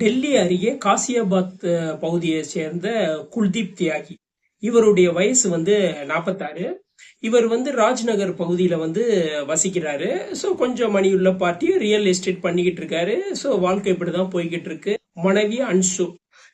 டெல்லி அருகே காசியாபாத் பகுதியை சேர்ந்த குல்தீப் தியாகி. இவருடைய வயசு வந்து நாற்பத்தாறு இவர் வந்து ராஜ்நகர் பகுதியில் வந்து வசிக்கிறாரு. ஸோ கொஞ்சம் மணியுள்ள பார்ட்டி ரியல் எஸ்டேட் பண்ணிக்கிட்டு இருக்காரு. ஸோ வாழ்க்கை இப்படிதான் போய்கிட்டு இருக்கு. மனைவி அன்சு.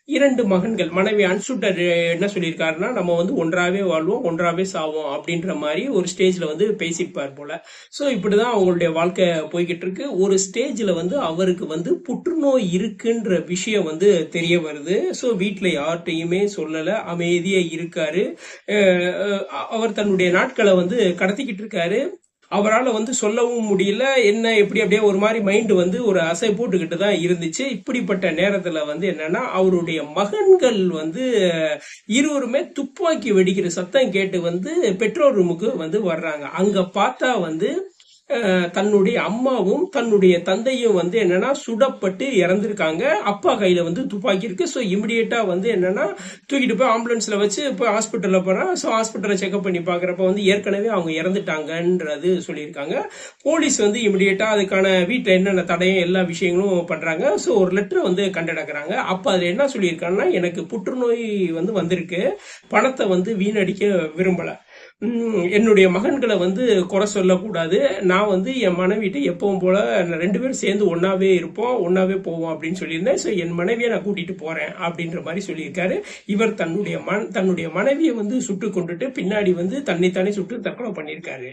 இரண்டு மகன்கள் மனைவி அன்சுட்டர் என்ன சொல்லியிருக்காருன்னா நம்ம வந்து ஒன்றாவே வாழ்வோம் ஒன்றாவே சாவோம் அப்படின்ற மாதிரி ஒரு ஸ்டேஜில் வந்து பேசியிருப்பார் போல. ஸோ இப்படி தான் அவங்களுடைய வாழ்க்கை போய்கிட்டு இருக்கு ஒரு ஸ்டேஜில் வந்து அவருக்கு வந்து புற்றுநோய் இருக்குன்ற விஷயம் வந்து தெரிய வருது. ஸோ வீட்டில் யார்கிட்டையுமே சொல்லலை. அமைதியாக இருக்காரு. அவர் தன்னுடைய நாட்களை வந்து கடத்திக்கிட்டு இருக்காரு அவரால் வந்து சொல்லவும் முடியல. என்ன எப்படி அப்படியே ஒரு மாதிரி மைண்டு வந்து ஒரு அசை போட்டுக்கிட்டு தான் இருந்துச்சு. இப்படிப்பட்ட நேரத்தில் வந்து என்னன்னா அவருடைய மகன்கள் வந்து இருவருமே துப்பாக்கி வெடிக்கிற சத்தம் கேட்டு வந்து பெட்ரோல் ரூமுக்கு வந்து வர்றாங்க. அங்கே பார்த்தா வந்து தன்னுடைய அம்மாவும் தன்னுடைய தந்தையும் வந்து என்னன்னா சுடப்பட்டு இறந்துருக்காங்க. அப்பா கையில வந்து துப்பாக்கி இருக்கு. ஸோ இமிடியேட்டா வந்து என்னன்னா தூக்கிட்டு போய் ஆம்புலன்ஸ்ல வச்சு போய் ஹாஸ்பிட்டல்ல போனா ஸோ ஹாஸ்பிட்டலை செக்அப் பண்ணி பாக்குறப்ப வந்து ஏற்கனவே அவங்க இறந்துட்டாங்கன்றது சொல்லியிருக்காங்க. போலீஸ் வந்து இமிடியேட்டா அதுக்கான வீட்டில் என்னென்ன தடையும் எல்லா விஷயங்களும் பண்றாங்க. ஸோ ஒரு லெட்டர் வந்து கண்டெடுக்கிறாங்க. அப்போ அதுல என்ன சொல்லியிருக்காங்கன்னா எனக்கு புற்றுநோய் வந்து வந்திருக்கு. பணத்தை வந்து வீணடிக்க விரும்பலை. என்னுடைய மகன்களை வந்து குறை சொல்லக்கூடாது. நான் வந்து என் மனைவிட்டு எப்பவும் போல ரெண்டு பேரும் சேர்ந்து ஒன்னாவே இருப்போம் ஒன்னாவே போவோம் அப்படின்னு சொல்லியிருந்தேன். ஸோ என் மனைவியை நான் கூட்டிட்டு போறேன் அப்படின்ற மாதிரி சொல்லியிருக்காரு. இவர் தன்னுடைய மன் தன்னுடைய மனைவியை வந்து சுட்டு கொண்டுட்டு பின்னாடி வந்து தன்னைத்தானே சுட்டு தற்கொலை பண்ணியிருக்காரு.